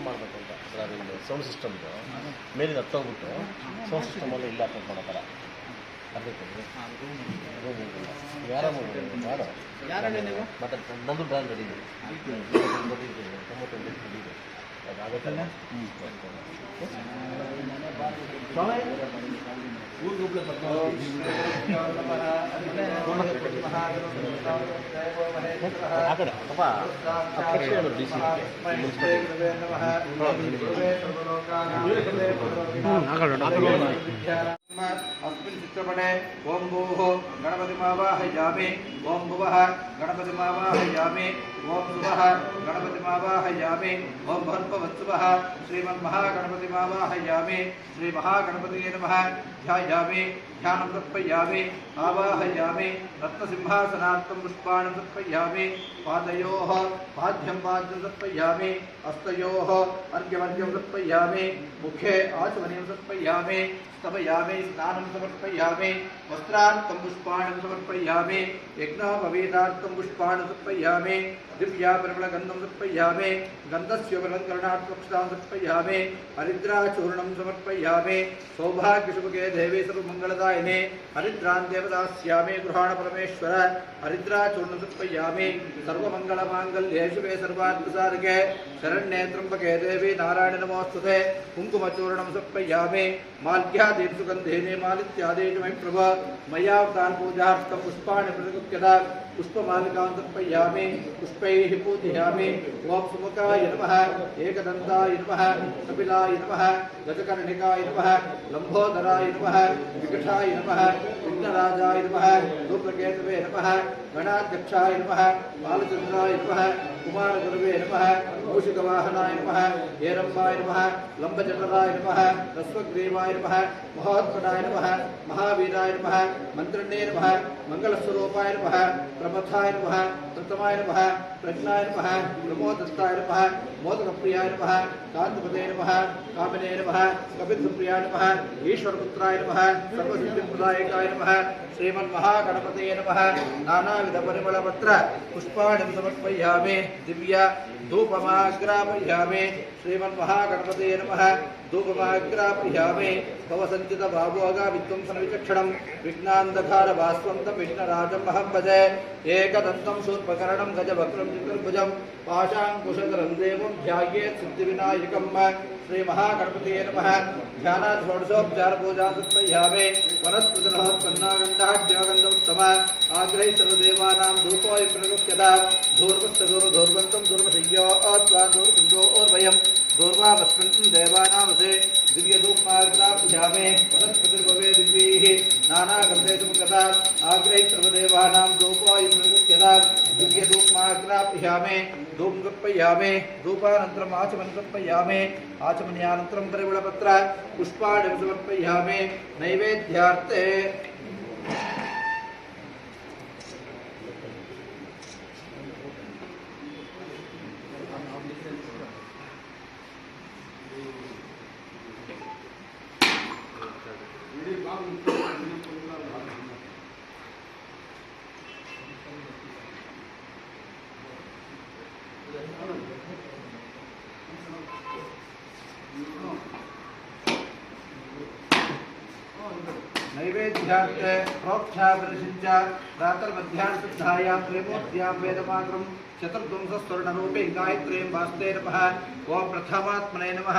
ಮಾಡ್ಬೇಕಂತ ಸರ್ ಅದ್ರಿಂದ ಸೌಂಡ್ ಸಿಸ್ಟಮ್ದು ಮೇಲಿನ ಹತ್ತೋಗ್ಬಿಟ್ಟು ಸೌಂಡ್ ಸಿಸ್ಟಮಲ್ಲಿ ಇಲ್ಲ ಹಾಕೊಂಡು ಮಾಡೋ ಥರ. ಅದಕ್ಕೆ ಯಾರು ಯಾರು? ಮಾತಾಡ್ಕೊಂಡು ನಂದು ಬ್ರ್ಯಾಂಡ್ ಅಡಿಗೆ ತೊಂಬತ್ತೊಂದು ಇದೆ. అక్కడ అక్కడ अस्मिन् चित्रपटे ओं भूः गणपतिमावाहयामि ओं गणपति गणपतिमावाहयामि ओं सुवः गणपतिमावाहयामि ओं भर्पवत्सुवः श्रीमन्महागणपतिमावाहयामि श्रीमहागणपतये नमः, ध्यायामि, ध्यान तत्पयामि आवाहयामि रत्नसिंहासनार्थं पुष्पा तत्पयामि, पादयोः पाद्यम पाद्यं तत्पयामि हस्तो अर्घ्यमर्घ्यं तत्पयामि, मुखे आचमनीं तत्पयामि स्तपयामि स्नानं समर्पयामि वस्त्रार्थं पुष्पाणि समर्पयामि यज्ञोपवीतार्थं पुष्पाणि समर्पयामि दिव्यापरिमलगन्धं समर्पयामि गन्धस्य वर्णकरणात्मक्षतां समर्पयामि हरिद्राचूर्णं समर्पयामि सौभाग्यशुभगे देवे सर्वमङ्गलदायिने हरिद्रां देवदास्यामि गृहाण परमेश्वर हरिद्राचूर्णं समर्पयामि सर्वमङ्गलमाङ्गल्ये शिवे सर्वार्थसाधके शरण्ये त्र्यम्बके देवी नारायण नमोऽस्तुते कुङ्कुमचूर्णं समर्पयामि माल्यदीपसुगन्धेने मालित्यादेशु मयि प्रभ मया तान् पूजार्थं पुष्पाणि प्रतिगुप्यता पुष्पमालिकां समर्पयामि पुष्पैः पूजयामि। ॐ सुमुखाय नमः, एकदन्ताय नमः, कपिलाय नमः, गजकर्णिकाय नमः, लम्बोदराय नमः विकटाय नमः, विघ्नराजाय नमः, धूम्रकेतवे नमः, गणाध्यक्षाय नमः, बालचन्द्राय नमः, कुमारगुरवे नमः मूषिकवाहनाय नमः हेरम्बाय नमः लम्बचन्द्राय नमः, रस्वग्रीवाय नमः महोत्कटाय नमः, महावीराय नमः मन्त्रण्ये नमः मङ्गलस्वरूपाय नमः, प्रमथाय नमः, प्रथमाय नमः, प्रज्ञाय नमः प्रमोदत्ताय नमः, मोदकप्रियाय नमः कान्तपते नमः, कामिने नमः कपितप्रियाय नमः, ईश्वरपुत्राय नमः, सर्वसिद्धिप्रदायकाय नमः, श्रीमन्महागणपतये नमः नानाविधपरिमलपत्र पुष्पाणि समर्पयामि, दिव्य धूपमाग्रापयामि श्रीमन्महागणपतये नमः। धूपमाग्रापयामि भवसञ्चितभावोगा विध्वंसनविचक्षणं विघ्नान्धकारभास्वन्तं विघ्नराजम् अहं भजे एकदन्तं शूर्पकर्णं गजवक्त्रं चतुर्भुजं पाशाङ्कुशधरं देवं ध्यायेत् सिद्धिविनायकम् श्रीमहागणपतये नमः। ध्यानात् षोडशोपचारपूजां कृत्पय्यामे वनस्पतिरहोत्पन्नागण्डाढ्यागण्डोत्तम आग्रहि सर्वदेवानां धूपोय प्रमुख्यता धूर्वस्तगुरु धूर्वन्तं धूर्वशय्यो त्वा धूर्वन्दोर्वयं धूर्वावस्कन्तं देवानामसे दिव्यधूपमाग्राभ्यामे वनस्पतिर्भवे दिव्यैः नानागन्धेषु मुखता आग्रहि सर्वदेवानां धूपोय प्रमुख्यता दिव्यधूपमाग्राभ्यामे धूपं कृत्पय्यामे धूपानन्तरम् आचमनं कृत्पय्यामे आचमन्यानन्तरं परिमलपत्र पुष्पाणि समर्पयामि नैवेद्यार्थे नैवेद्यार्थे प्रोक्षापरिषिञ्च प्रातर्मध्याह्नशुद्धायां त्रिमूर्त्यां वेदमात्रं चतुर्ध्वंसस्वर्णरूपे गायत्रीं वास्ते नमः प्रथमात्मने नमः।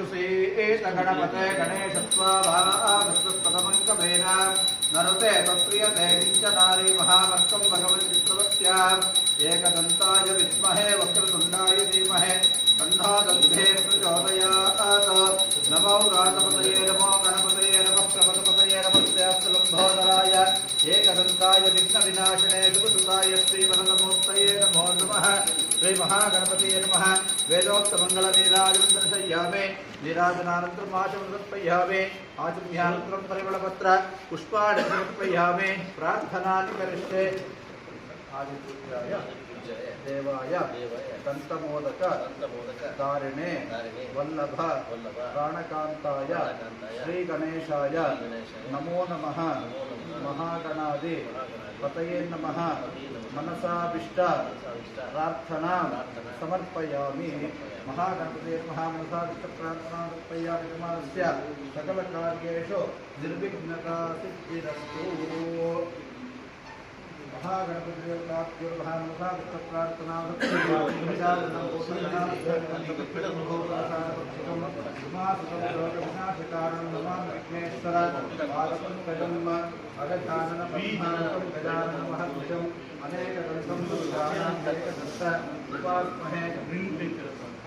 దిక్షుసేత గణపతే గణేశత్వాభావస్వపదమంకమేన నరుతే తత్ప్రియతే కించనారీ మహావర్గం భగవద్విప్రవత్యా ఏకదంతాయ విద్మహే వక్రతుండాయ ధీమహే. కంఠాదంధే ప్రచోదయాత్. నమో రాజపతయే నమో గణపతయే నమ ప్రపదపతయే నమస్యాస్తలంభోదరాయ ఏకదంతాయ విఘ్న వినాశనే శుభసుతాయ శ్రీవరదమూర్తయే నమో నమః. प्रचोदयात् नमो रातपतये नमो गणपतये नमः प्रपदपतये नमस्यास्तलम्भोदराय एकदन्ताय विघ्नविनाशने शुभसुताय श्रीवरदमूर्तये नमो नमः ಜಯ. ದೇವಾಯ. ದೇವಾಯ. ದಂತಮೋದಕ. ದಂತಮೋದಕ. ತಾರಿಣೆ ತಾರಿಣೆ ವಲ್ಲಭ. ವಲ್ಲಭ. ಪ್ರಾಣಕಾಂತಾಯ. ಶ್ರೀ ಗಣೇಶಾಯ ನಮೋ ನಮಃ. ಮಹಾಗಣಾದಿ. ಪತಯೇ ನಮಃ. ಮನಸಾಭಿಷ್ಟ. ಪ್ರಾರ್ಥನಾ. ಸಮರ್ಪಯಾಮಿ. ಮಹಾಗಣಪತಿ ಮಹಾಮನಸಾಭಿಷ್ಟ ಪ್ರಾರ್ಥನಾ ಸಮರ್ಪಯಾಮಿ ವಿಮಾನಸ್ಯ ಸಕಲ ಕಾರ್ಯೇಷು ನಿರ್ವಿಘ್ನತಾ ಸಿದ್ಧಿರಸ್ತು. प्रार्थना समर्पयामि कुमारस्य सकलकार्येषु निर्विघ्नता सिद्धिरस्तु